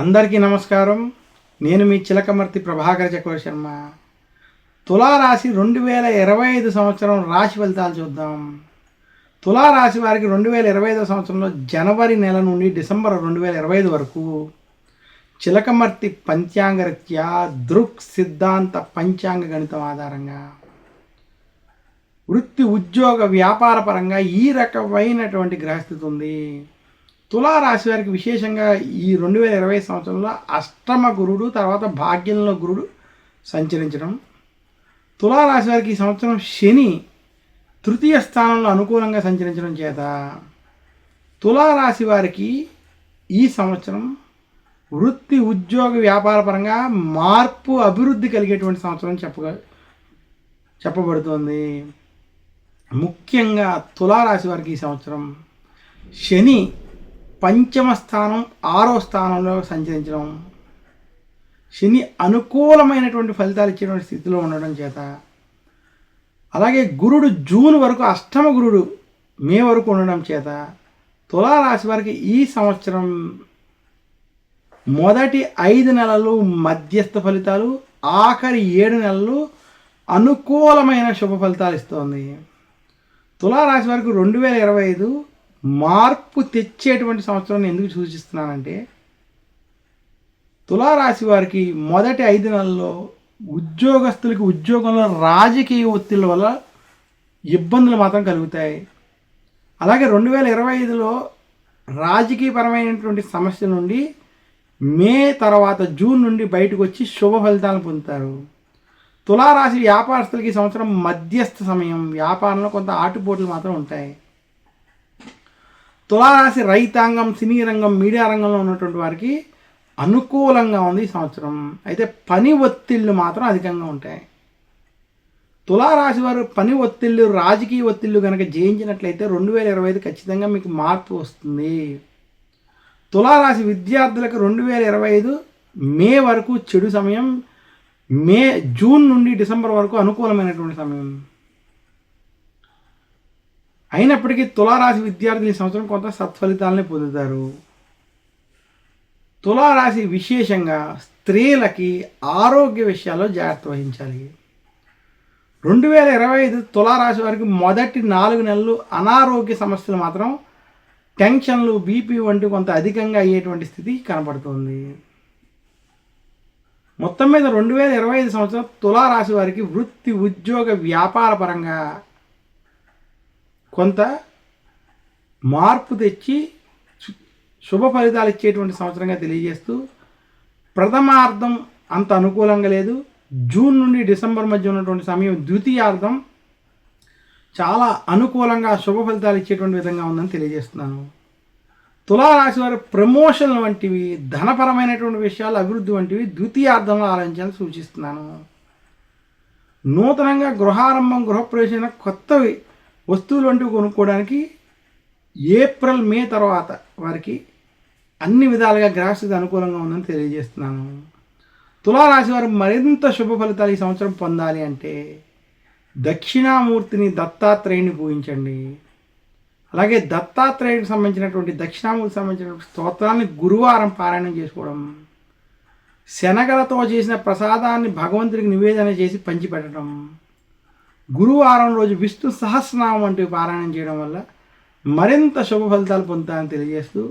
అందరికీ నమస్కారం. నేను మీ చిలకమర్తి ప్రభాకర్ చక్రవర్తి శర్మ. తులారాశి రెండు వేల ఇరవై ఐదు సంవత్సరం రాశి ఫలితాలు చూద్దాం. తులారాశి వారికి రెండు వేల ఇరవై ఐదు సంవత్సరంలో జనవరి నెల నుండి డిసెంబర్ రెండు వేల ఇరవై ఐదు వరకు చిలకమర్తి పంచాంగరీత్యా దృక్ సిద్ధాంత పంచాంగ గణితం ఆధారంగా వృత్తి ఉద్యోగ వ్యాపార పరంగా ఈ రకమైనటువంటి గ్రహస్థితి ఉంది. తులారాశి వారికి విశేషంగా ఈ రెండు వేల ఇరవై సంవత్సరంలో అష్టమ గురుడు తర్వాత భాగ్యంలో గురుడు సంచరించడం. తులారాశి వారికి ఈ సంవత్సరం శని తృతీయ స్థానంలో అనుకూలంగా సంచరించడం చేత తులారాశి వారికి ఈ సంవత్సరం వృత్తి ఉద్యోగ వ్యాపార పరంగా మార్పు అభివృద్ధి కలిగేటువంటి సంవత్సరం చెప్ప చెప్పబడుతోంది. ముఖ్యంగా తులారాశి వారికి ఈ సంవత్సరం శని పంచమ స్థానం ఆరో స్థానంలో సంచరించడం. శని అనుకూలమైనటువంటి ఫలితాలు ఇచ్చేటువంటి స్థితిలో ఉండడం చేత. అలాగే గురుడు జూన్ వరకు అష్టమ గురుడు మే వరకు ఉండడం చేత. తులారాశి వారికి ఈ సంవత్సరం మొదటి ఐదు నెలలు మధ్యస్థ ఫలితాలు ఆఖరి ఏడు నెలలు అనుకూలమైన శుభ ఫలితాలు ఇస్తోంది. తులారాశి వారికి రెండు వేల ఇరవై ఐదు మార్పు తెచ్చేటువంటి సంవత్సరం ఎందుకు సూచిస్తున్నానంటే తులారాశి వారికి మొదటి ఐదు నెలల్లో ఉద్యోగస్తులకి ఉద్యోగంలో రాజకీయ ఒత్తిళ్ళ వల్ల ఇబ్బందులు మాత్రం కలుగుతాయి. అలాగే రెండు వేల ఇరవై ఐదులో రాజకీయపరమైనటువంటి సమస్య నుండి మే తర్వాత జూన్ నుండి బయటకు వచ్చి శుభ ఫలితాలను పొందుతారు. తులారాశి వ్యాపారస్తులకి ఈ సంవత్సరం మధ్యస్థ సమయం. వ్యాపారంలో కొంత ఆటుపోట్లు మాత్రం ఉంటాయి. తులారాశి రైతాంగం సినీ రంగం మీడియా రంగంలో ఉన్నటువంటి వారికి అనుకూలంగా ఉంది ఈ సంవత్సరం. అయితే పని ఒత్తిళ్ళు మాత్రం అధికంగా ఉంటాయి. తులారాశి వారు పని ఒత్తిళ్ళు రాజకీయ ఒత్తిళ్ళు కనుక జయించినట్లయితే రెండు వేల ఇరవై ఐదు ఖచ్చితంగా మీకు మార్పు వస్తుంది. తులారాశి విద్యార్థులకు రెండు వేల ఇరవై ఐదు మే వరకు చెడు సమయం మే జూన్ నుండి డిసెంబర్ వరకు అనుకూలమైనటువంటి సమయం. అయినప్పటికీ తులారాశి విద్యార్థులు ఈ సంవత్సరం కొంత సత్ఫలితాలని పొందుతారు. తులారాశి విశేషంగా స్త్రీలకి ఆరోగ్య విషయాల్లో జాగ్రత్త వహించాలి. రెండు వేల ఇరవై ఐదు తులారాశి వారికి మొదటి నాలుగు నెలలు అనారోగ్య సమస్యలు మాత్రం టెన్షన్లు బీపీ వంటి కొంత అధికంగా అయ్యేటువంటి స్థితి కనపడుతుంది. మొత్తం మీద రెండు వేల ఇరవై ఐదు సంవత్సరం తులారాశి వారికి వృత్తి ఉద్యోగ వ్యాపార పరంగా కొంత మార్పు తెచ్చి శుభ ఫలితాలు ఇచ్చేటువంటి సంవత్సరంగా తెలియజేస్తూ ప్రథమార్థం అంత అనుకూలంగా లేదు. జూన్ నుండి డిసెంబర్ మధ్య ఉన్నటువంటి సమయం ద్వితీయార్థం చాలా అనుకూలంగా శుభ ఫలితాలు ఇచ్చేటువంటి విధంగా ఉందని తెలియజేస్తున్నాను. తులారాశి వారి ప్రమోషన్ వంటివి ధనపరమైనటువంటి విషయాలు అభివృద్ధి వంటివి ద్వితీయార్థంలో ఆలోచించాలని సూచిస్తున్నాను. నూతనంగా గృహారంభం గృహప్రవేశం కొత్తవి వస్తువులు వంటివి కొనుక్కోవడానికి ఏప్రిల్ మే తర్వాత వారికి అన్ని విధాలుగా గ్రహస్థితి అనుకూలంగా ఉందని తెలియజేస్తున్నాను. తులారాశి వారు మరింత శుభ ఫలితాలు ఈ సంవత్సరం పొందాలి అంటే దక్షిణామూర్తిని దత్తాత్రేయుని పూజించండి. అలాగే దత్తాత్రేయుడికి సంబంధించినటువంటి దక్షిణామూర్తికి సంబంధించినటువంటి స్తోత్రాన్ని గురువారం పారాయణం చేసుకోవడం శనగలతో చేసిన ప్రసాదాన్ని భగవంతుడికి నివేదన చేసి పంచిపెట్టడం గురువారం రోజు విష్ణు సహస్రనామం వంటివి పారాయణం చేయడం వల్ల మరింత శుభ ఫలితాలు పొందుతారని తెలియజేస్తూ